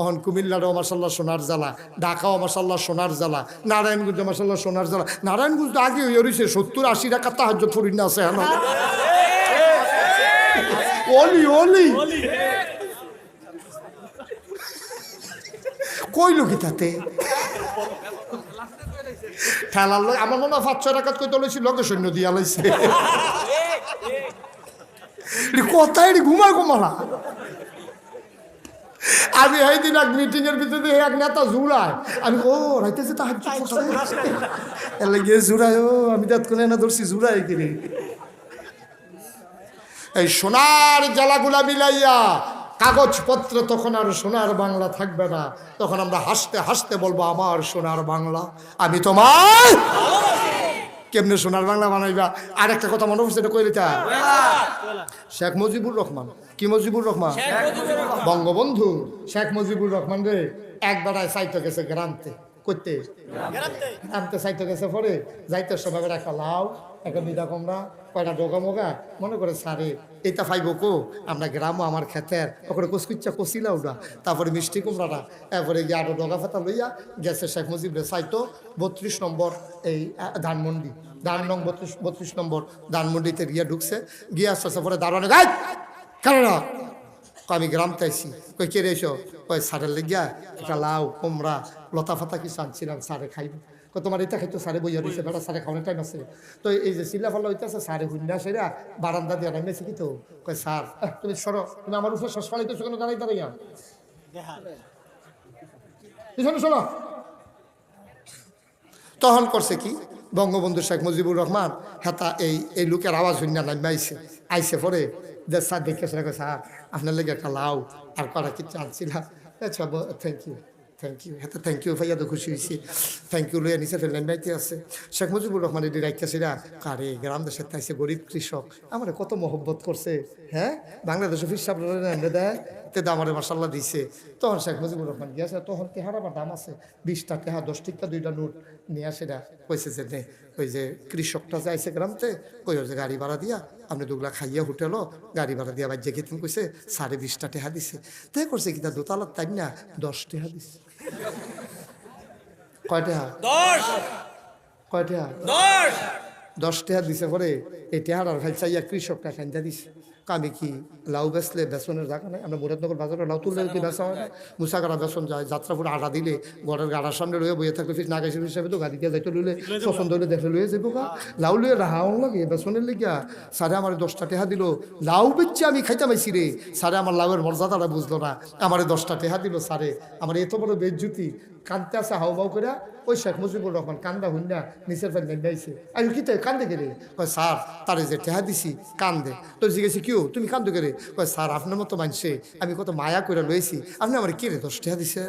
অহন কুমিল্লারও মাসাল্লাহ সোনার জ্বালা ঢাকাও মাসাল্লাহ সোনার জ্বালা নারায়ণগঞ্জ মাসাল্লাহ সোনার জ্বালা। নারায়ণগঞ্জ তো আগে হয়ে রয়েছে সত্তর আশি টাকা তাহাজ ফরিন আছে হ্যাঁ অলি অলি। কইল কি তাতে? ঠেলার লোক আমার মনে হয় পাঁচ ছয় টাকা কই তোলেছি লগে সৈন্য দিয়া লাইছে। কথাই ঘুমায় ঘুমালা আমি এই দিন এক মিটিং এর ভিতরে এক নেতা জুড়ায় আমি ও রাইতেছে তা এলে গিয়ে জুড়ায় ও আমি তো কোনে না ধরছি জুড়াই কিনে এই সোনার জ্বালাগুলা মিলাইয়া কাগজপত্র তখন আর সোনার বাংলা থাকবে না। তখন আমরা হাসতে হাসতে বলব আমার সোনার বাংলা আমি তোমার কেমনে সোনার বাংলা বানাইবা? আর একটা কথা মনে পড়ছে এটা কইলিতা শেখ মুজিবুর রহমান। কি মুজিবুর রহমান? বঙ্গবন্ধু। শেখ মুজিবুর রহমান রে একবারে সাইতে গেছে গ্রামতে করতে গ্রামতে সাইতে গেছে পরে যাইতে সময় একটা লাউ একটা বিদা কমরা কয়টা ডোকা মোগা? মনে করে, সারে এটা ফাইব কো? আমরা গ্রামও আমার খেতের ওখানে কসকুচ্চা কষিলা ওটা। তারপরে মিষ্টি কুমড়াটা। তারপরে গিয়ে আরও ডগা ফাতা লইয়া গেছে শেখ মুজিবের সাইতো বত্রিশ নম্বর এই ধানমন্ডি। ধান নং বত্রিশ বত্রিশ নম্বর ধানমন্ডিতে গিয়া ঢুকছে। গিয়ে আসতে পরে দারোয়ানে গাই কেন আমি গ্রাম তাইছি কই কে রেছো কই সারের লেগিয়া একটা লাউ, কুমড়া, লতা ফাতা কিছু আনছিলাম, সারে খাইব। তোমার এটা খাইতো সারে বইয়া দিছে বেটা সারে খাওয়ানোর টাইম আছে। তো এই যে সিল্লা ফাল্লা হইতেছে সারে হুন্ডা সেরা বারান্দা দিয়ে নামেছে কি তো। কই স্যার তুমি সরো তুমি আমার উপরে শ্বাস ফালাইতেছো কেন? দাঁড়াই দাঁড়াইয়া পিছনে শোনো তখন করছে কি বঙ্গবন্ধু শেখ মুজিবুর রহমান হেতা এই এই লোকের আওয়াজ হইনা নামে আইসে আইসে পরে যে স্যার দেখে সেটা স্যার আপনার লেগে একটা লাউ আর করা কিছু আনছিলাম আচ্ছা থ্যাংক ইউ থ্যাংক ইউ হেতে থ্যাংক ইউ ভাইয়া, তো খুশি হয়েছি। থ্যাংক ইউ লইয়া নিচে ফেললেন বাইতে আছে। শেখ মুজিবুর রহমান এটি রাখতেছিরা কারে, গ্রাম দেশের তাইছে গরিব কৃষক। আমার কত মহব্বত করছে হ্যাঁ? বাংলাদেশ অফিস সাহেব আমরা দেয়? তে দামারে মাসাল্লাহ দিছে। তখন শেখ মুজিবুর রহমান গিয়েছে তখন তেহার আবার দাম আছে, বিশটা তেহা, দশ টিকা দুইটা নোট নিয়ে না। কইছে যে, নে, ওই যে কৃষকটা যাইছে গ্রামতে, কই যে গাড়ি ভাড়া দিয়া, আপনি দুগলা খাইয়া হোটেলও গাড়ি ভাড়া দিয়া বাজ্যে খেতেন কইছে, সাড়ে বিশটা টেহা দিছে। তে করছে কি তা দোতলার তাই না দশ টেহা দিছে। কয় হাত দশ। কয়টা? হাত দশ দশটা হাত দিছে পরে এই টেহারার চাইয়া কৃষকটা খাইতে দিছে। আমি কি লাউ বেচলে বেসনের জায়গা নাই? আমরা মুরাদনগর বাজারে লাউ তুললে কি বেচা হয় না? মুসাগাড়া বেসন যায়, যাত্রাপুর আটা দিলে ঘরের গাড়ার সামনে রয়ে বইয়ে থাকলে ফির নাগাইছে হিসাবে তো গাড়ি দিয়ে যাইতে লইলে পছন্দ হইলে দেখে লইয়ে যাব গা। লাউ লইয়ে রাহাও লাগে বেসনের লেগিয়া। সারে আমার দশটা টেহা দিল। লাউ বেচছে আমি খাইতে পাইছি রে। সারে আমার লাউয়ের মর্যাদাটা বুঝলো না। আমার দশটা টেহা দিল সারে আমার এত বড় বেজ্জুতি। কানতে আছে, হাউ বাউ করে, ওই শেখ মুজিবুর রহমান কান্দা হুন্ডা নিচের ফেল নেন্দাইছে আমি কি তাই কান্দে গেলে কয়, স্যার, তারে যে টেহা দিছি, কান্দে। তোর জিজ্ঞেসি কিও তুমি কান্দো গেলে কয়, স্যার, আপনার মতো মানছে আমি কত মায়া করে লইছি। আপনি আমার কি রে দশ টেহা দিছে?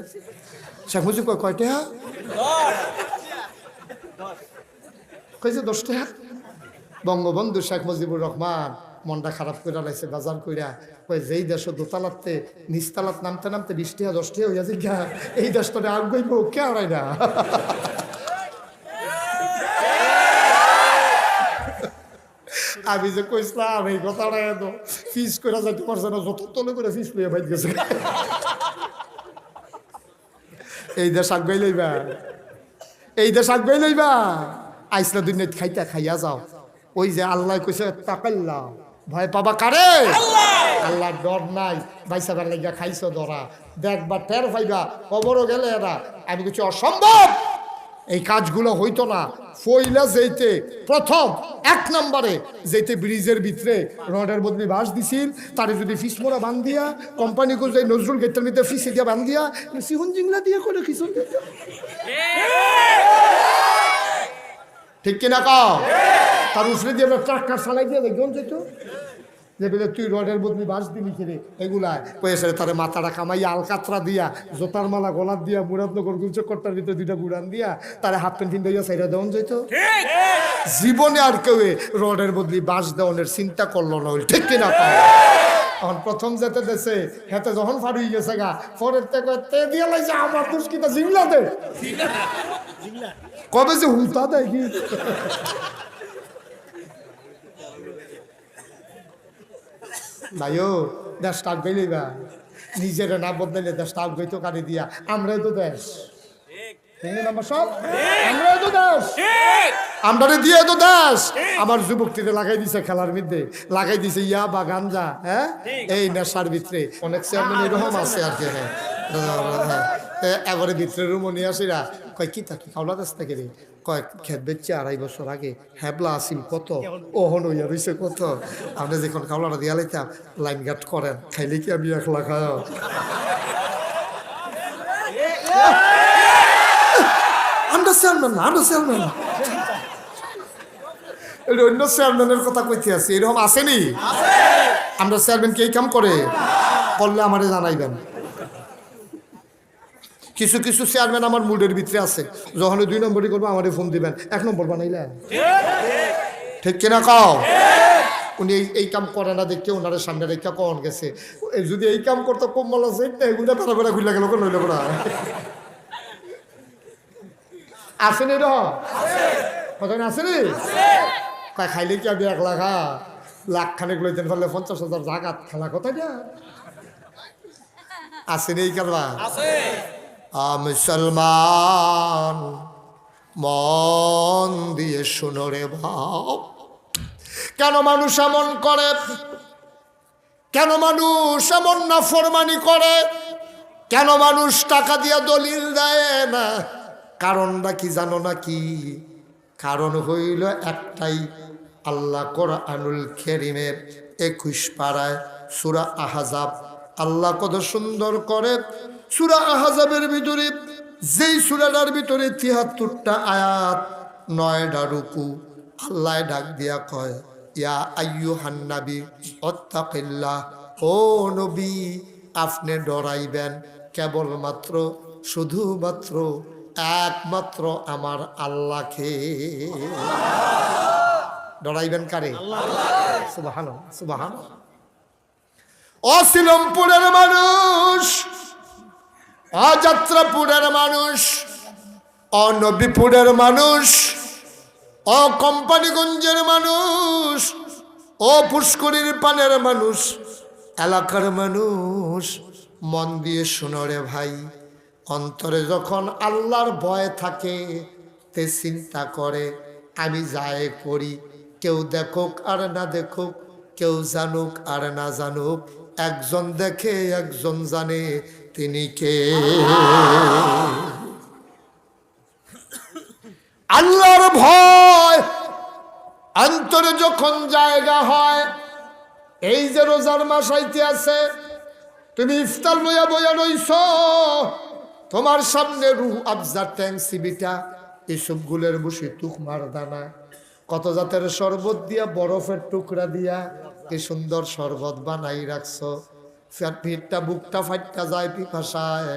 শেখ মুজিব কয় কয় টেহা কইছে দশ টেহা বঙ্গবন্ধু শেখ মুজিবুর রহমান মনটা খারাপ করে লাইছে, বাজার কইরা। কই যেই দেশ দোতালাতে নিচতালাত নামতে নামতে বৃষ্টি হয় দশটি হইয়া জিজ্ঞা এই দেশটা আগাইব কে আড়াই না? আমি যে কইছিলাম, এই কথাটা এত ফিস করে যাইতে পারছে না, যত তলে করে ফিস লইয়া বাইর গেছে। এই দেশ আগাই লইবা। এই দেশ আগাই লইবা। আইসলা দুনিয়াত খাইতা খাইয়া যাও। ওই যে আল্লাহ কইছে, তাকাল্লা। ভয় পাবা কারে? আল্লাহ! ডর নাই। বাইসাবার লাগিয়া খাইছো ধরা দেখবা টের পাইবা খবরও গেলে এরা। আমি কিছু অসম্ভব! এই কাজগুলো হইতো না। ফইলা যেইতে প্রথম এক নম্বরে যেতে ব্রিজের ভিতরে রডের বদলি বাস দিছিল। তারে যদি ফিস মোড়া বান দিয়া কোম্পানি এই নজরুল গেটের মধ্যে ফিসে দিয়া বান দিয়া সিহন জিংলা দিয়ে করে দিত ঠিক কিনা কাও? তার উফরে দিয়ে ট্রাক্টর চালাই দিয়ে দেখুন যেত যে বলে তুই রডের বদলি বাস দিলি কিরে এগুলা কয়েছে তারে মাথাটা কামাইয়া আলকাতরা দিয়া জোতার মালা গলার দিয়া মুরাদনগর গুলচক্করটার ভিতরে দুইটা গুড়ান দিয়া তারে হাফ প্যান্ট ফিন্ট হইয়া সাইডা দেওয়ান যেত জীবনে আর কেউ রডের বদলি বাস দেওয়ানের চিন্তা করল না ঠিক কিনা পাও এখন প্রথম যেতে দেশে হেতে যখন ফাড়ি গেছে গা, পরের থেকে তে দিয়ে লাইছে, আমার দোষ কিতা জিংলা দে? কবে যে হুতা দেয় কি ভাইও, দেশ টাক গেলেই বা। নিজের না বদলাইলে দেশটা কারি দিয়া? আমরাই তো দেশ। ঠিক না আমার সব আমরাই তো দেশ আমরা দিয়ে তো দেশ আমার যুবকটিরে লাগাই দিছে খেলার মধ্যে। লাগাই দিছে ইয়া বা গাঞ্জা হ্যাঁ? এই নেশার ভিতরে। অনেক চেয়ারম্যান এরকম আছে আর কি হ্যাঁ। এবারে ভিতরে রুমনি আসিরা কয় কি থাকি খাওলা দাস থেকে রে? কয়, খেত বেচছে আড়াই বছর আগে। হ্যাবলা আসিল কত? ওহন হইয়া রইছে কত? আপনি যখন খাওলাটা দিয়া লাইতাম লাইন গার্ড করেন, খাইলে কি আমি একলা খাও আমরা চেয়ারম্যান না আমরা চেয়ারম্যান না এটা অন্য চেয়ারম্যানের কথা কইতে আছি এরকম আসেনি আমরা চেয়ারম্যান কে এই কাম করে? করলে আমারে জানাইবেন। কিছু কিছু চেয়ারম্যান আমার মুডের ভিতরে আছে যখন দুই নম্বরই করব আমারে ফোন দিবেন। এক নম্বর বানাইলে ঠিক কিনা কও? উনি এই এই কাম করে না দেখে ওনার সামনে রেখা কন গেছে। যদি এই কাম করতো কম্বল আছে এগুলো পেরা পেরা খুলে গেল পড়া আসেনি র কথা আসেনি কয় খাইলে কি আমি এক লাখা লাখ খানেক লইতেন ফেললে পঞ্চাশ হাজার জাগাত খেলা কথা না আসেনি এই কারবা মুসলমান মন দিয়ে শুনো রে ভাব কেন মানুষ এমন করে? কেন মানুষ এমন না ফরমানি করে? কেন মানুষ টাকা দিয়ে দলিল দেয় না? কারণটা কি জানো না কি কারণ হইল একটাই, আল্লাহ কোরআনুল খেরিমের একুশ পাড়ায় সুরা আহাজাব আল্লাহ কত সুন্দর করে সুরা আহাজাবের ভিতরে, যেই সুরাটার ভিতরে তিয়াত্তরটা আয়াত, নয়টা রুকু, আল্লাহ ডাক দিয়া কয়, ইয়া আয়ু হান্নাবি অত্তাকিল্লাহ, ও নবী, আপনি ডরাইবেন কেবলমাত্র, শুধুমাত্র একমাত্র আমার আল্লাহকে। ডরাইবেন কারে? সুবাহান সুবাহান অশিলমপুরের মানুষ, অযাত্রাপুরের মানুষ, অনবীপুরের মানুষ ও কোম্পানিগঞ্জের মানুষ, ও পুষ্করির পানের মানুষ, এলাকার মানুষ, মন দিয়ে শুনো রে ভাই। অন্তরে যখন আল্লাহর ভয় থাকে, তে চিন্তা করে, আমি যায় করি। কেউ দেখুক আর না দেখুক, কেউ জানুক আর না জানুক, একজন দেখে একজন জানে তিনি কে। আল্লাহর ভয় অন্তরে যখন জায়গা হয়, এই যে রোজার মাস আইতে আছে, তুমি ইফতার লইয়া বইয়া রইছ তোমার সামনে রুহ আফজা ট্যাং সিবিটা, এসব গুলের বসে তুকমার দানা। কত জাতের শরবত দিয়া, বরফের টুকরা দিয়া কি সুন্দর শরবত বানাই রাখছো। ভিড়টা বুকটা ফাইটটা যায় পিপাসায়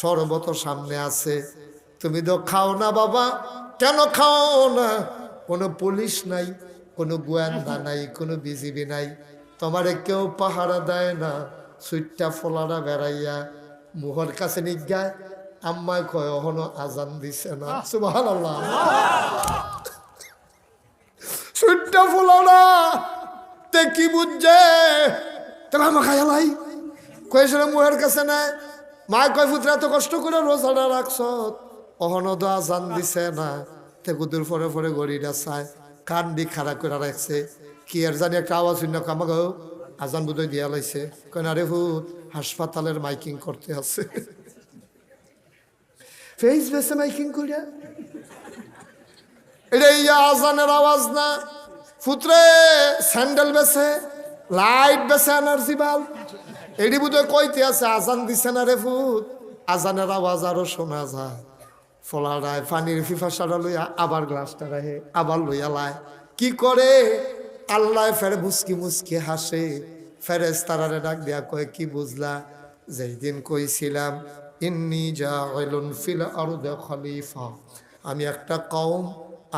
শরবত সামনে আছে। তুমি তো খাও না বাবা, কেন খাও না? কোনো পুলিশ নাই, কোনো গোয়েন্দা নাই, কোনো বিজিবি নাই। তোমারে কেউ পাহারা দেয় না, সুইটটা ফোলারা বেড়াইয়া মুহর কাছে নিগায় আম্মায় কয় অহনো আজান দিছে না। সুবাহান আল্লাহ সুইটটা ফোলারা তে কি বুঝছে? তবে আমা খাই লাই। কয়েছিল মুহের কাছে নাই। মায় কয় পুত্রা এত কষ্ট করে রোজাটা রাখছ অহনো তো আজান দিছে না। তে কুতুর পরে পরে গড়িটা চায় কান দি খাড়া করে রাখছে। কি আর জানি একটা আওয়াজ শুনে আমাকে আজান বুধই দিয়া লাইছে। কয় না রে ভূত হাসপাতালের মাইকিং করতে আছে। ফেস বেসে মাইকিং করিয়া। এটা ইয়া আজানের আওয়াজ না। ফুতরে স্যান্ডেল বেছে লাইট বেছে এনার্জি বাল্ব। এডি বুধহয় কইতে আছে, আজান দিছে না রে ফুত। আজানের আওয়াজ আরও শোনা যায়। ফলাড়ায় পানির ফিফাসাটা লইয়া আবার গ্লাসটা রাখে, আবার লইয়া লায়। কি করে? আল্লাহ ফের মুসকি মুসকি হাসে। ফেরেস তারারে ডাক দিয়া কয়, কি বুঝলা? যেই দিন কইছিলাম, ইন্নি যা ফিল আরও খলিফা। আমি একটা কওম,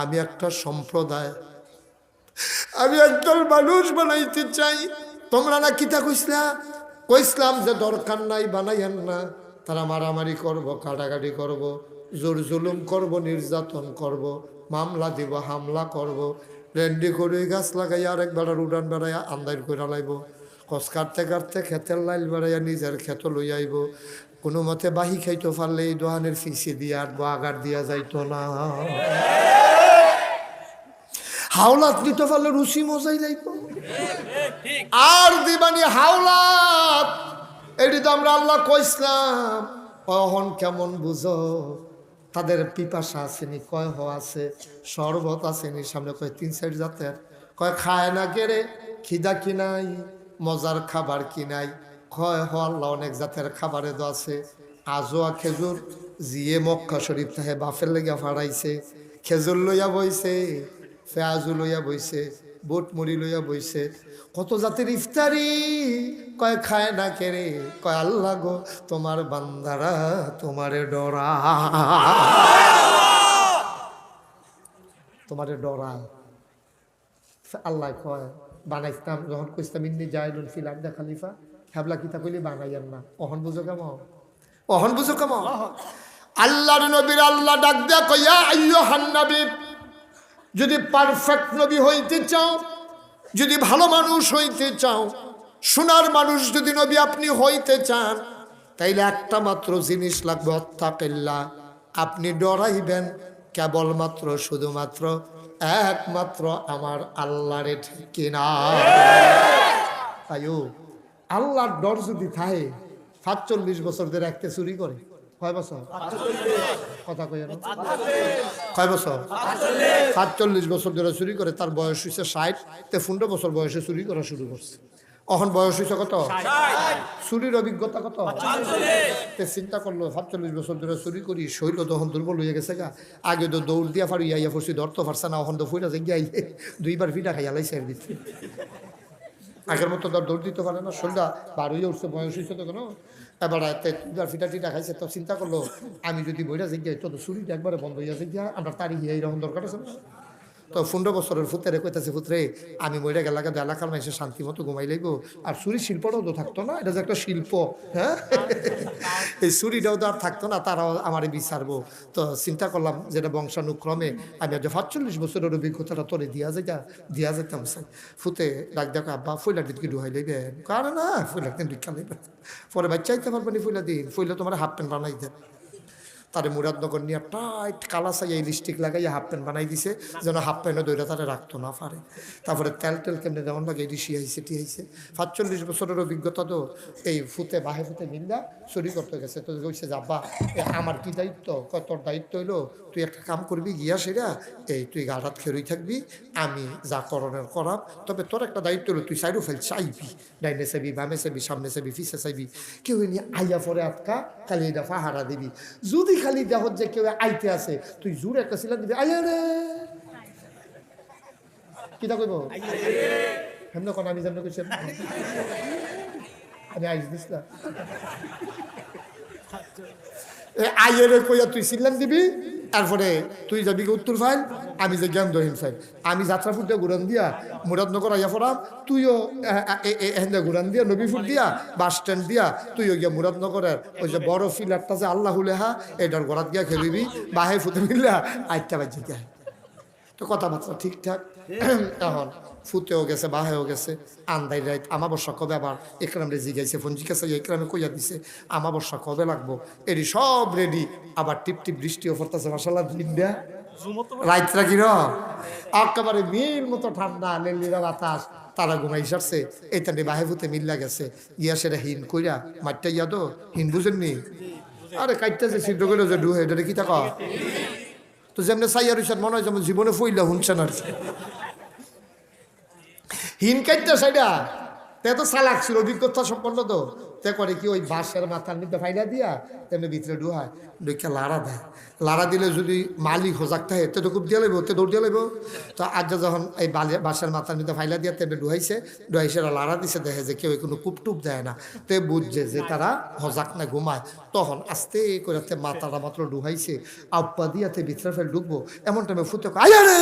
আমি একটা সম্প্রদায়। আমি একদল মানুষ বানাইতে চাই। তোমরা না কিতা কইসলা? কইসলাম যে দরকার নাই, বানাইয়েন না। তারা মারামারি করব, কাটাকাটি করব, জোর জুলুম করব, নির্যাতন করব, মামলা দিব, হামলা করব, রেন্ডি করে গাছ লাগাই আর একবার উড়ান বেড়াইয়া আন্দার করে লাইব। কস কাটতে কাটতে খেতের লাইল বেড়াইয়া নিজের খেত লই আইব। কোনো মতে বাহি খাইতে পারলে এই দোহানের ফিসি দিয়া আটবো আগার দিয়া যাইতো না। হাওলাত নিতে পারলে রুচি মজাই যাইতো আর দিবানি হাওলাত, এটি তো আমরা আল্লাহ কইসলাম। অহন কেমন বুঝো, তাদের পিপাসা আসেনি কয় হ আছে, শরবত আসেনি সামনে কয় তিন সাইড জাতের। কয় খায় না কেড়ে খিদা কি নাই? মজার খাবার কি নাই? কয় হ আল্লাহ অনেক জাতের খাবারে তো আছে। আজোয়া খেজুর জিয়ে মক্কা শরীফ তাহে বাফের লেগে ফাড়াইছে। খেজুর লইয়া বইছে পেঁয়াজু লইয়া বইছে বুট মুড়ি লইয়া বইছে। কত জাতির ইফতারি? কয়, খায় না কেরে কয়, আল্লাহ গো, তোমার বান্দারা তোমারে ডরা। তোমারে ডরা। আল্লাহ কয় বানাইতাম যখন কইতাম ইন্নি জাইলুন ফিল আবদা খালিফা। হ্যাবলা কিতা কইলে বানাইয়ান না। অহন বুঝো কেমন? অহন বুঝো কেমন? আল্লাহর নবীর আল্লাহ ডাক দেয়া কইয়া আইয়ুহান নবী যদি পারফেক্ট নবী হইতে চাও যদি ভালো মানুষ হইতে চাও সোনার মানুষ যদি নবী আপনি হইতে চান তাইলে একটা মাত্র জিনিস লাগবে অত্যাকেল্লা আপনি ডরাইবেন কেবলমাত্র শুধুমাত্র একমাত্র আমার আল্লাহরে ঠিক কিনা? তাইও আল্লাহর ডর যদি থাকে, সাতচল্লিশ বছর ধরে একটা চুরি করে। বছর? কথা কই না? বছর? সাতচল্লিশ বছর ধরে চুরি করে, তার বয়স হয়েছে ষাট। তে পনেরো বছর বয়সে চুরি করা শুরু করছে। অখন বয়স হয়েছে কত? চুরির অভিজ্ঞতা কত? তে চিন্তা করল সাতচল্লিশ বছর ধরে চুরি করি শরীর শৈল তখন দুর্বল হয়ে গেছে গা। আগে তো দৌড় দিয়া ফাড়ি ইয়া ফসি ধরতে পারছে না অখন তো ফুইরা যে গিয়ে দুইবার ফিটা খাইয়া লাইছে আর ভিতরে। আগের মতো তো দৌড় দিতে পারে না শরীরটা বার হয়ে উঠছে বয়স হয়েছে তো কেন। এবার দুইবার ফিটা টিটা খাইছে তো চিন্তা করল আমি যদি বইটা যে গিয়ে তো চুরিটা একবারে বন্ধ হইয়া যে গিয়া আমরা তারি গিয়ে এইরকম দরকার আছে না? তো পনেরো বছরের ফুতেরে কইতাছে, ফুতরে, আমি মইরা গেলাকে তো এলাকার মানুষের শান্তি মতো ঘুমাই লাগবো আর চুরি শিল্পটাও তো থাকতো না, এটা যে একটা শিল্প হ্যাঁ? এই চুরিটাও তো আর থাকতো না, তারাও আমারে বিচারবো। তো চিন্তা করলাম যেটা বংশানুক্রমে আমি যে সাতচল্লিশ বছরের অভিজ্ঞতাটা তোরে দিয়া যায় দিয়া যেতাম ফুতে ডাক দেখো আব্বা ফুলার দিন কি ডুহাই লইবেন কারণ না ফুলার দিন ভিক্ষা লইবেন পরে বাচ্চাইতে পারবেন ফুলা দিন, ফুইলে তোমার হাফ প্যান্ট বানাই দেন। তারে মুরাদনগর নিয়ে টাইট কালা সাইয়া লিপস্টিক লাগাইয়া হাফ প্যান্ট বানাই দিছে, যেন হাফ প্যান্টও দইটা তারে রাখতো না পারে। তারপরে তেল টেল কেমনে যেমন লাগে এটি শিয়াইছে টিয়াইছে সাতচল্লিশ বছরের অভিজ্ঞতা তো, এই ফুতে বাহে ফুতে মিল্লা চুরি করতে গেছে। তো কইছে যাব্বা আমার কি দায়িত্ব? তোর দায়িত্ব হইল, তুই একটা কাম করবি, গিয়া সেরা, এই তুই গাড়াত খেরুই থাকবি, আমি যা করণের করাম। তবে তোর একটা দায়িত্ব হলো তুই সাইডও ফেল, চাইবি, ডাইনে চাইবি, বামে চাইবি, সামনে চাইবি ফিসে চাইবি। কেউ নিয়ে আইয়া পরে আটকা, খালি এটা পাহারা দিবি। যদি খালি দেহ যে কেউ আইতে আছে, তুই জোর একটা সিলা দিবি, আইয়া রে। কিটা কইব? হেমন কোন, আমি জানো কইছেন আমি আইস দিস না। আইয়ের কইয়া তুই সিলা দিবি। তারপরে তুই যাবি কি উত্তর ফাইল? আমি যে জ্ঞান দহিন ফাইল। আমি যাত্রা ফুটে ঘুরান দিয়া মুরাদনগর আইয়া ফোরাম তুইও এহেন্দা ঘুরান দিয়া নবীপুর দিয়া, বাস স্ট্যান্ড দিয়া, তুইও গিয়া মুরাদনগরের ওই যে বড় ফিলারটা যে আল্লাহ লেহা, এটার গড়াত গিয়া খেলিবি, বাহে ফুটে মিললা আইটা বাজে গিয়া। তো কথাবার্তা ঠিকঠাক। এখন ফুতেও গেছে বাহেও গেছে আন্দাই রাইত আমাবস্যা কবে আবার? একরাম রে জিগাইছে ফোন জিজ্ঞাসা একরামে কইয়া দিছে আমাবস্যা কবে লাগবো? এটি সব রেডি আবার টিপ টিপ বৃষ্টিও পড়তেছে মাসাল্লাহ দিনটা রাইতরা কি একেবারে মিল মতো ঠান্ডা লেলিরা বাতাস তারা ঘুমাই সারছে। এইটা নিয়ে বাহে ফুতে মিল্লা গেছে। গিয়া সেটা হিন কইরা মাঠটা ইয়া তো হিন বুঝেননি? আরে কাইটটা সিদ্ধ করে যে ডুহে এটা কি থাকা তো যেমনি সাইয়ার হিসাব মনে হয় যেমন জীবনে ফইলা শুনছেন আর হিনকাইটা সাইডা তে তো চালাক ছিল, অভিজ্ঞতা সম্পন্ন তো। তে করে কি ওই বাঁশের মাথার মধ্যে ফাইলা দিয়া তেমনি ভিতরে ডুহায় ডুইকা লাড়া দেয়। লাড়া দিলে যদি মালিক হোজাক থাকে, তে তো খুব দিয়ে লাগবে তে দৌড় দিয়ে লাগবে তো আজ যখন এই বাঁশের মাথার মধ্যে ফাইলা দিয়া তেমনি ডুহাইছে ডুহাইছে লাড়া দিছে, দেখে যে কেউ কোনো কুপটুপ দেয় না। তে বুঝছে যে তারা হজাক না ঘুমায়। তখন আস্তে করে মাথাটা মাত্র ডুহাইছে আব্বা দিয়াতে ভিতরে ফেল ঢুকবো। এমন টাইমে ফুতে আয়া রে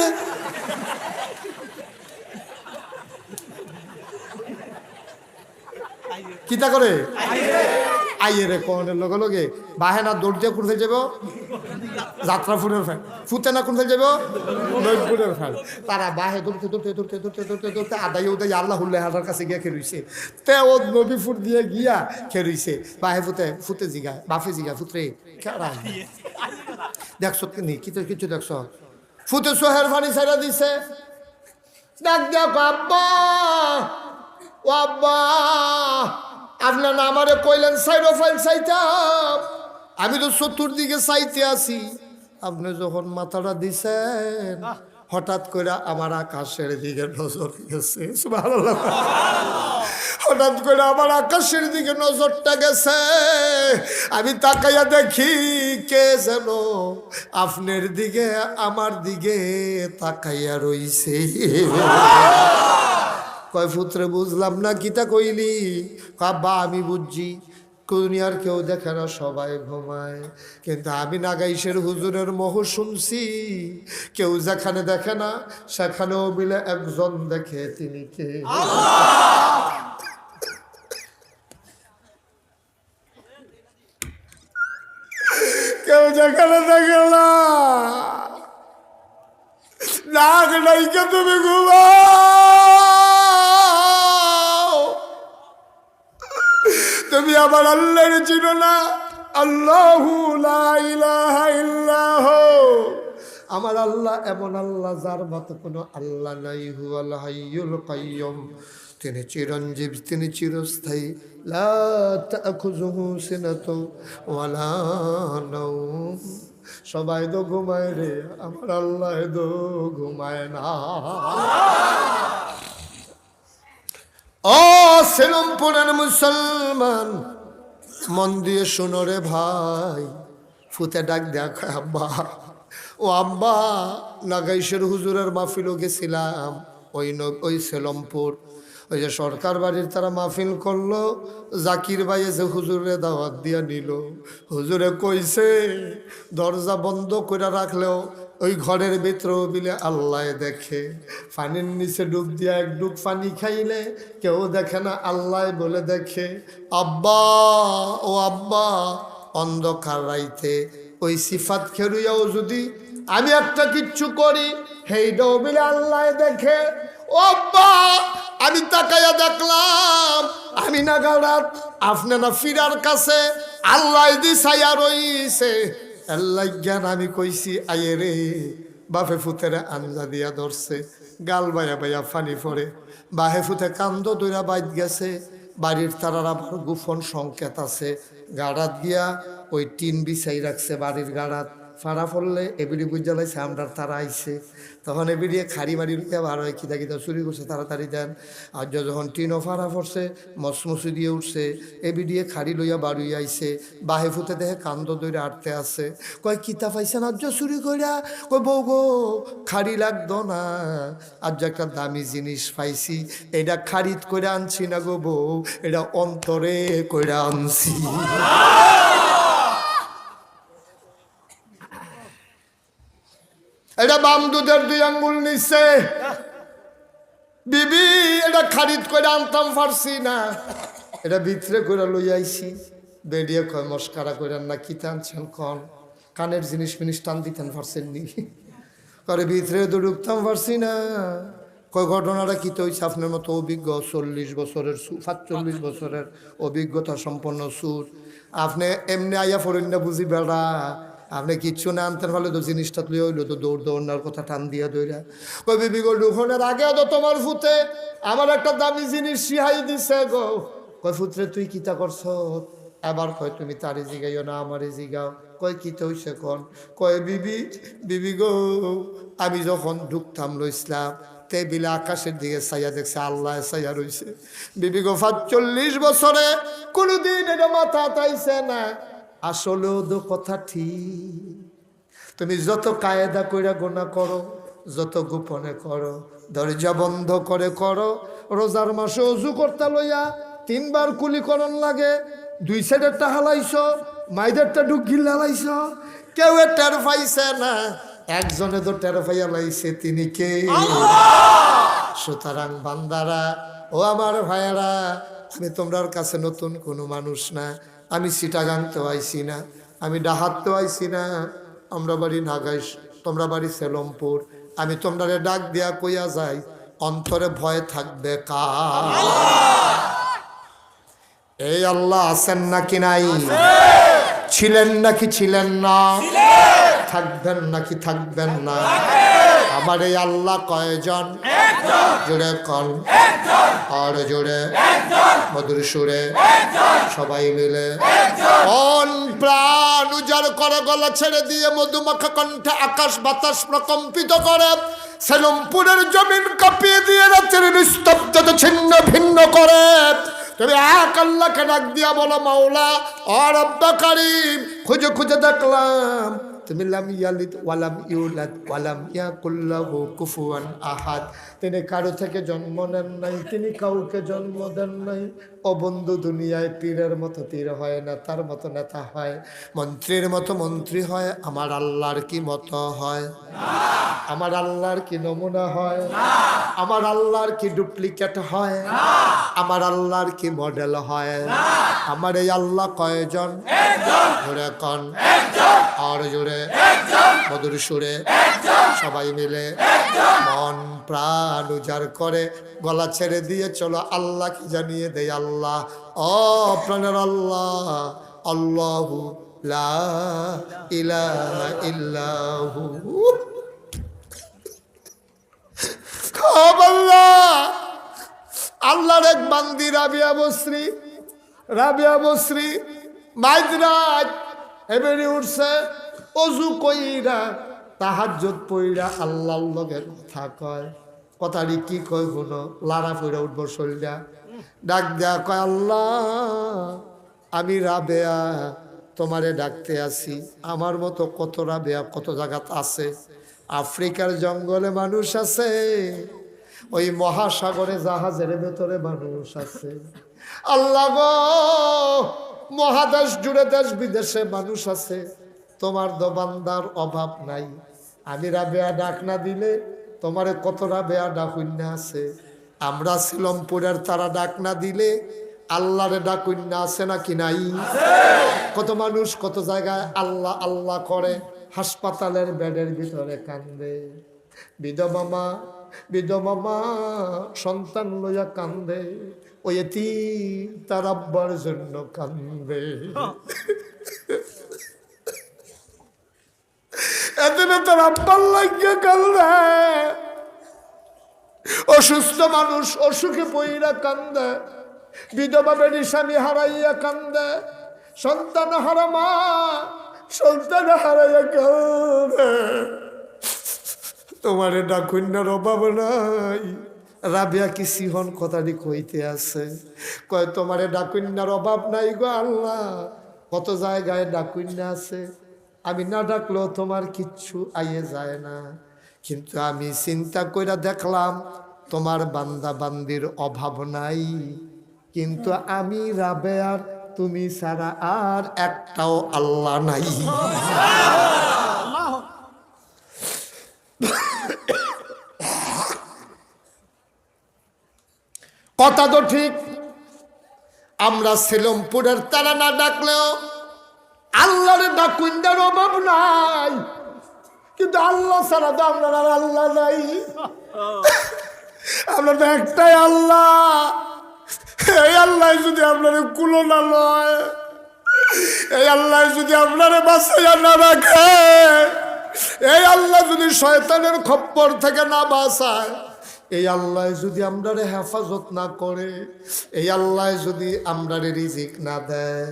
কিতা করে? আইয়ে রে কনের লগে লগে। বাহে না দিয়ে কোথায় যাব যাত্রা ফুটের ফ্যান ফুতে না কোথায় যাব নৈপুরের ফ্যান তারা বাহে দৌড়তে দৌড়তে দৌড়তে দৌড়তে দৌড়তে দৌড়তে আদাই উদাই আল্লাহ হাটার কাছে গিয়া খেরুইছে তে ও নবী ফুট দিয়ে গিয়া খেরুইছে বাহে ফুতে ফুতে জিগা, বাফে জিগা, ফুতরে। খেড়াই দেখছ নি? কিছু কিছু দেখছ? ফুতে সোহের ফানি ছেড়ে দিছে। ডাক দেখ, আব্বা। ও আব্বা। আপনার না আমারে কইলেন সাইড ফাইল চাইতাম। আমি তো চতুর্দিকে চাইতে আছি আপনি যখন মাথাটা দিছেন হঠাৎ করে আমার আকাশের দিকে নজর গেছে। হঠাৎ করে আমার আকাশের দিকে নজরটা গেছে। আমি তাকাইয়া দেখি কে যেন আপনার দিকে আমার দিকে তাকাইয়া রইছে। কয় পুত্রে বুঝলাম না কিতা কইলি? কাব্বা আমি বুঝছি, দুনিয়ার কেউ দেখে না সবাই ঘুমায়। কিন্তু আমি নাগাইশের হুজুরের মোহ শুনছি, কেউ যেখানে দেখে না, সেখানেও মিলে একজন দেখে তিনি কে? কেউ যেখানে দেখে না। তুমি ঘুমাও। তুমি আমার আল্লাহর চিনো না। আল্লাহু আমার আল্লাহ এমন আল্লাহ যার মতো কোনো আল্লাহ নাই হু কাইয়ুম। তিনি চিরঞ্জীব, তিনি চিরস্থায়ী। সবাই তো ঘুমায় রে, আমার আল্লাহ তো ঘুমায় না। ও মুসলমান। মন দিয়ে শোনো রে ভাই, ফুতে ডাক দেখ আব্বা, ও আব্বা, নাগাইশের হুজুরের মাহফিলও গেছিলাম, ওই ওই সেলমপুর। ওই যে সরকার বাড়ির তারা মাহফিল করল, জাকির ভাই এসে হুজুরে দাওয়াত দিয়া নিল। হুজুরে কইছে, দরজা বন্ধ করে রাখলেও ওই ঘরের ভিতরেও বিলে, আল্লাহ দেখে। পানির নিচে ডুব দিয়া এক ডুব পানি খাইলে কেউ দেখে না, আল্লাহ বলে দেখে। আব্বা, ও আব্বা, অন্ধকার রাইতে ওই সিফাত খেরুইয়াও যদি আমি একটা কিচ্ছু করি হেইটাও বিলে, আল্লাহ দেখে। ও আব্বা, আমি তাকাইয়া দেখলাম, আমি না গাড়াত আপনি না ফিরার কাছে, আল্লাহ দি ছায়া রইছে। আল্লাহ জ্ঞান আমি কইছি, আয়ে রে বাফে ফুতেরে আঞ্জা দিয়া ধরছে, গাল বাইয়া বাইয়া ফানি পড়ে বাহে ফুতে কান্দ দইরা বাইত গেছে, বাড়ির তারার আবার গোপন সংকেত আছে। গাড়াত গিয়া ওই টিন বিছাই রাখছে বাড়ির গাড়াত। ফাড়া পড়লে এবিডি বুঝালাইছে আমরা তারা আইছে। তখন এবিডি খাড়ি মারি লুকিয়া বার হয় কিতা কিতা চুরি করছে, তাড়াতাড়ি দেন। আর যখন টিনও ফাড়া পড়ছে মসমসি দিয়ে উঠছে এবিডিয়ে খাড়ি লইয়া বাড়ি আইছে। বাহে ফুতে দেখে কান্দ দইরে আটতে আছে। কয়, কিতা পাইছে না আজ চুরি কইরা? কই বউ গো, খাড়ি লাগতো না। আজ একটা দামি জিনিস পাইছি। এটা খাড়িত করে আনছি না গো বউ, এটা অন্তরে কইরা আনছি এটা বাম দুধের দুই আঙ্গুল নিচ্ছে বিবি, এটা খারিদ করে আনতাম পারছি না। এটা ভিতরে করে লই আইছি। বেরিয়ে কয়, মস্কারা করে না, কি টানছেন কন? কানের জিনিস মিনিস টান দিতেন পারছেন নি। করে ভিতরে তো ঢুকতাম পারছি না। কয়, ঘটনাটা কি তো আপনার মতো অভিজ্ঞ, চল্লিশ বছরের সাতচল্লিশ বছরের অভিজ্ঞতা সম্পন্ন সুর। আপনি এমনি আইয়া ফরেন না বুঝি বেড়া। আপনি কিচ্ছু না আনতেন ফলে তো জিনিসটা তুই হইল তো দৌড় দৌড়নার কথা টান দিয়া দৌড়া কই বিবি গো, ঢুকনের আগে তো তোমার ফুতে আমার একটা দামি জিনিস সিহাই দিছে গো। কই ফুতরে, তুই কিতা করছ? এবার কয়, তুমি তারে জিগাইও না, আমারে জিগাও। কয়, কি তো হইছে কন? কয়, বিবি বিবি গো, আমি যখন ঢুকতাম লইছিলাম, টেবিলে আকাশের দিকে ছাইয়া দেখছে, আল্লাহ ছাইয়া রইছে। বিবি গো চল্লিশ বছরে কোনোদিন এটা মাথা তাইছে না। আসলেও তো কথা ঠিক। তুমি যত কায়দা কইরা গোনা করো যত গোপনে করো দরজা বন্ধ করে করো রোজার মাসে অজু করতে লইয়া তিনবার কুলিকরণ লাগে দুই সাইডেরটা হালাইছ মাইদেরটা ডুকিল হালাইছ কেউ টের পাইছে না একজনে তো টের পাইয়া লাইছে তিনি কে? সুতরাং বান্দারা ও আমার ভাইয়ারা আমি তোমরার কাছে নতুন কোনো মানুষ না আমি সিটাগাংতেও আইসি না আমি ডাহাততেও আইসি না। আমরা বাড়ি নাগাইশ তোমরা বাড়ি সেলমপুর। আমি তোমরা ডাক দিয়া কইয়া যাই অন্তরে ভয় থাকবে কা এই আল্লাহ আছেন নাকি নাই? ছিলেন নাকি ছিলেন না? থাকবেন নাকি থাকবেন না? আমার এই আল্লাহ কয়জন? জুড়ে কন আর জুড়ে। মধুর সুরে। সবাই মিলে। অন প্রাণ উজাড় করে গলা ছেড়ে দিয়ে মধুমাখা কণ্ঠে আকাশ বাতাস প্রকম্পিত করে। সেলমপুরের জমিন কাঁপিয়ে দিয়ে রাতের নিস্তব্ধতা ছিন্ন ভিন্ন করে। তুমি এক আল্লাহকে ডাক দিয়া বলো মাওলা আর আব্বা কারিম খুঁজে খুঁজে দেখলাম। তুমি লাম ইয়ালিদ ওয়ালাম ইউলাদ ওয়ালাম ইয়াকুল্লাহু কুফুয়ান আহাদ তিনি কারও থেকে জন্ম নেন নাই তিনি কাউকে জন্ম দেন নাই ও বন্ধু দুনিয়ায় পীরের মতো পীর হয় নেতার মতো নেতা হয় মন্ত্রীর মতো মন্ত্রী হয় আমার আল্লাহর কি মতো হয় আমার আল্লাহর কি নমুনা হয় আমার আল্লাহর কি ডুপ্লিকেট হয়? আমার আল্লাহর কি মডেল হয়? আমার এই আল্লাহ কয়জন? জোরে কন। আর জোরে। মধুর সুরে। সবাই মিলে মন প্রাণ উজাড় করে গলা ছেড়ে দিয়ে চলো আল্লাহকে জানিয়ে দেয় আল্লাহ। ও প্রাণের আল্লাহ আল্লাহু লা ইলাহা ইল্লাহু। আল্লাহ। আল্লাহর এক বান্দি রাবিয়া বশ্রী রাবিয়া বশ্রী মাইজরাজ এবারে উঠছে, অজু কইরা তাহাজ্জত পইরা আল্লাহর লগে কথা কয়। কথাটি কি কয় শুনো, লারা ফইরা উঠব শরীরা ডাক দেয়া কয়, আল্লাহ, আমি রাবেয়া, তোমারে ডাকতে আসি। আমার মতো কত রাবেয়া, কত জায়গাত আছে। আফ্রিকার জঙ্গলে মানুষ আছে, ওই মহাসাগরে জাহাজের ভেতরে মানুষ আছে। আল্লাহ মহাদেশ জুড়ে দেশ বিদেশে মানুষ আছে, তোমার দোবান্দার অভাব নাই। আমি রাবেয়া ডাক না দিলে তোমারে কত রাবেয়া ডাকুন্যা আছে। আমরা শিলমপুরের তারা ডাক না দিলে আল্লাহরে ডাকুন্যা আছে নাকি নাই? কত মানুষ, কত জায়গায় আল্লাহ আল্লাহ করে। হাসপাতালের বেডের ভিতরে কান্দে। বিধবা মা বিধবা মা, সন্তান লইয়া কান্দে। ওই এতি তার আব্বার জন্য কান্দে। এদিনে তার আব্বার লাগিয়া কান্দে। অসুস্থ মানুষ অসুখে পইরা কান্দে। বিধবা বেডি স্বামী হারাইয়া কান্দে। সন্তান হারা মা সন্তান হারাইয়া কান্দে তোমার ডাকুন্যার অভাব নাই রাবিয়া কি সিহন কথাটি কইতে আছে? কয়, তোমারে ডাকুন্যার অভাব নাই গো আল্লাহ। কত জায়গায় ডাকুন্যা আছে? আমি না ডাকলেও তোমার কিচ্ছু আইয়ে যায় না। কিন্তু আমি চিন্তা কইরা দেখলাম, তোমার বান্দা বান্দির অভাব নাই। কিন্তু আমি রাবেয়ার তুমি ছাড়া আর একটাও আল্লাহ নাই। কথা তো ঠিক। আমরা সেলমপুরের তারা না ডাকলেও আল্লাহর ডাকুইন্দার অভাব নাই। কিন্তু আল্লাহ ছাড়া তো আমরা আর আল্লাহ নাই। আমরা তো একটাই আল্লাহ। এই আল্লাহ যদি আপনার কুলো না লয়, এই আল্লাহ যদি আপনারে বাঁচাইয়া না রাখে, এই আল্লাহ যদি শয়তানের খপ্পর থেকে না বাঁচায়, এই আল্লাহ যদি আমরারে হেফাজত না করে, এই আল্লাহ যদি আমরারে রিজিক না দেয়,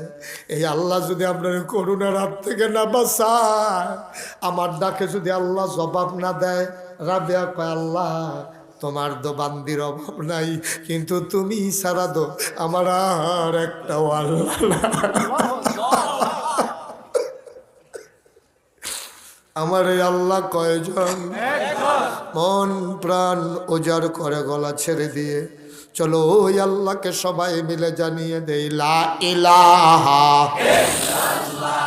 এই আল্লাহ যদি আপনার করুণার হাত থেকে না বাঁচায়, আমার ডাকে যদি আল্লাহ জবাব না দেয়, রাবেয়া কয়, আল্লাহ তোমার তো বান্দির অভাব নাই, কিন্তু তুমি সারা দো আমার আর একটা আমার এই আল্লাহ কয়জন? মন প্রাণ ওজার করে গলা ছেড়ে দিয়ে, চলো ওই আল্লাহকে সবাই মিলে জানিয়ে দেই, লা ইলাহা লা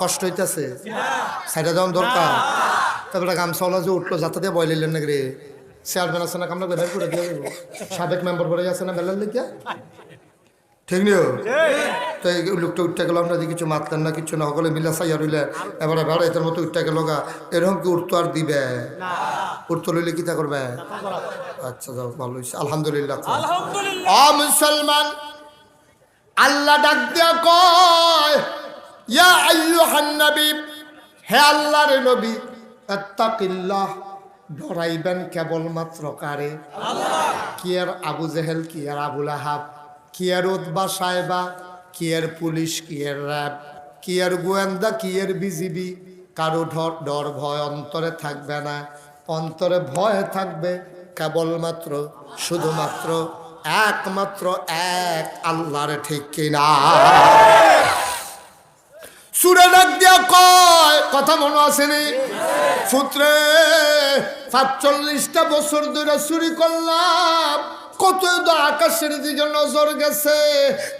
কষ্ট হইতাছে। সাইডে যাওয়ার দরকার। তারপরে গামছাওয়ালা যে উঠল যাতে দিয়ে বয় লিলেন নাকি রে? চেয়ারম্যান আছে না কামলা বের করে দিয়ে সাবেক মেম্বার বলে আছে না বেলার লিখিয়া ঠিক নিও তো এই লোকটা উঠতে গেল যে কিছু মারতেন না কিছু না সকলে মিলা সাইয়া রইলে এবারে বেড়া এটার মতো উঠতে গেল গা। এরকম কি উঠতো আর দিবে? উঠতো লইলে কি তা করবে? আচ্ছা যাও ভালো আলহামদুলিল্লাহ আ মুসলমান আল্লাহ ডাক দিয়া কয় ইয়া আইয়ুহান নবী হে আল্লাহর নবী আত্তাকিল্লাহ ডরাইবেন কেবলমাত্র কারে? কি আর আবু জেহেল কি আর আবুল আহাব? কি আর উদ্বা সাহেবা, কি আর পুলিশ, কি আর র্যাব, কি আর গোয়েন্দা, কি আর বিজিবি, কারও ডর ভয় অন্তরে থাকবে না, অন্তরে ভয় থাকবে কেবলমাত্র, শুধুমাত্র একমাত্র এক আল্লাহর ঠিক কিনা। সুরে ডাক দিয়া কয়, কথা মনে আসেনি পুত্রে সাতচল্লিশটা বছর ধরে চুরি করলাম। কত আকাশের দিকে নজর গেছে,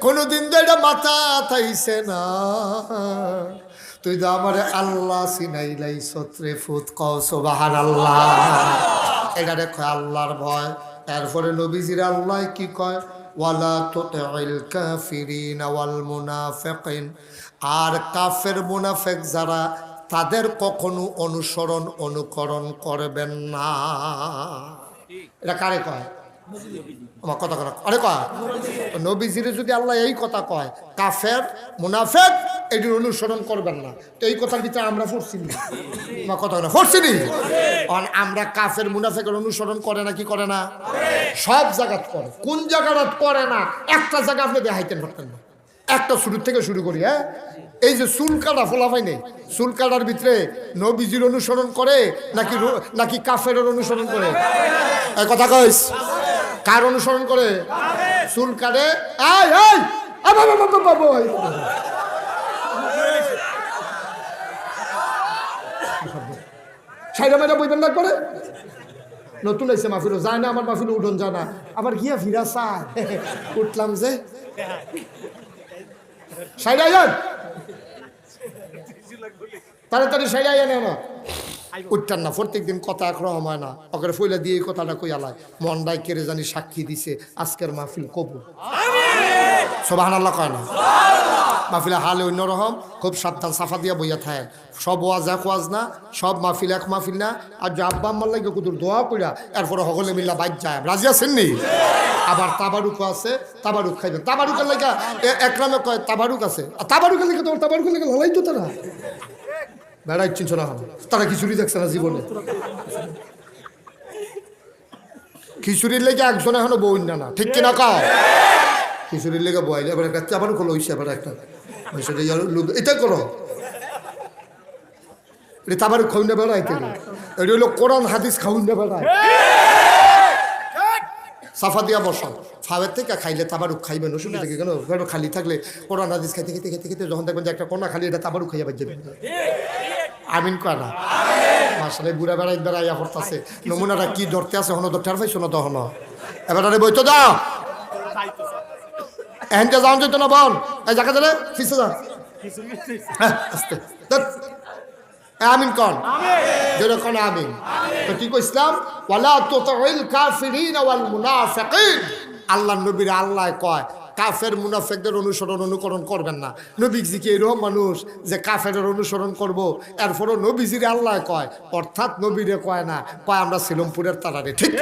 কোনোদিন তো এটা মাথা থাইছে না। তুই তো আমার আল্লাহ সিনাইলাই সত্রে ফুত কও সোবাহান আল্লাহ এটা রে কয় আল্লাহর ভয় এরপরে নবীজির আল্লাহ কি কয়? ওয়ালা তুতিল কাফিরিন ওয়াল মুনাফিকিন। আর কাফের মুনাফেক যারা, তাদের কখনো অনুসরণ, অনুকরণ করবেন না। এটা কারে কয়? কথা কথা আরে কয়? নবীজিরে যদি আল্লাহ এই কথা কয়, কাফের, মুনাফেক, এটির অনুসরণ করবেন না। তো এই কথার ভিতরে আমরা পড়ছি না আমার কথা না পড়ছি আমরা কাফের, মুনাফেকের অনুসরণ করে না, কি করে না? সব জায়গাত করে। কোন জায়গাটা করে না? একটা জায়গা আপনি দেখাইতেন পারতেন না। একটা শুরু থেকে শুরু করি হ্যাঁ? এই যে চুল কাটা ফোলাফাই নেই? চুল কাটার ভিতরে নবীজির অনুসরণ করে, নাকি নাকি কাফের অনুসরণ করে? কথা কইস। কার অনুসরণ করে? চুল কাটে। সাইডা মাইডা বইবেন না করে নতুন এসে মাহফিল যায় না আমার মাহফিল উঠন যায় না। আবার গিয়া ফিরা চায়। উঠলাম যে। সাইডা যান তাড়াতাড়ি সাইডা যান না। উঠতেন না প্রত্যেক দিন কথা একরকম হয় না। ওকে ফইলা দিয়ে কথাটা কই আলায় মন্ডায় কেড়ে জানি সাক্ষী দিছে, আজকের মাহফিল কবুল। সোবাহান আল্লাহ কয় না? মাহফিলে হালে অন্যরকম খুব সাবধান সাফা দিয়া বইয়া থাকেন। সব ওয়াজ এক ওয়াজ না, সব মাহফিল এক মাহফিল না। আর যে আব্বা আম্মার লাগে কুতুর দোয়া কইরা, এরপরে সকলে মিল্লা বাইক যায়। রাজি আছেন নি? আবার তাবারুক আছে, তাবারুক খাইবেন। তাবারুকের লাগে একরামে কয়, তাবারুক আছে। আর তাবারুকের লাগে তোমার তাবারুকের লাগে লড়াই তো তারা। বেড়াই চিনছ না তারা খিচুড়ি দেখছে না জীবনে। খিচুড়ির লেগে একজন এখনও বই না না। ঠিক কিনা কাও? খিচুড়ির লেগে বইলে এবার একটা আবার খোলো, হইছে আবার একটা। এটা করো এটা তাবার খাউন না কেন? এটা হলো কোরআন, হাদিস খাউন না বেড়ায়। সাফা দিয়া বসা। ফাওয়ের থেকে খাইলে তাবারুক খাইবেন, অসুবিধা থেকে কেন? খালি থাকলে কোরআন, হাদিস খাইতে খেতে খেতে খেতে যখন দেখবেন যে একটা কোনা খালি, এটা তাবারুক খাইয়া বাজবে আমিন কয় না? মাসালে বুড়া বেড়াই বেড়াইয়া পড়তাছে। নমুনাটা কি ধরতে আছে? হনো ধরতে আর পাইছো না তখন? এবার বইতো দাও। এহেনটা যাও যেত না বল। এই জায়গা দিলে ফিসে যা। হ্যাঁ, আস্তে। আমিন কন। যেটা কোন আমিন। তো কি কইছিলাম ওয়ালা তুতিল কাফিরিন ওয়াল মুনাফিকিন। আল্লাহ নবীর আল্লাহ কয় কাফের মুনাফেকদের অনুসরণ অনুকরণ করবেন না। নবীজি কি এরকম মানুষ যে কাফের অনুসরণ করব? এরপরও নবীজির আল্লাহ কয়, অর্থাৎ নবীরে কয় না, কয় আমরা সিলমপুরের তারারে, ঠিক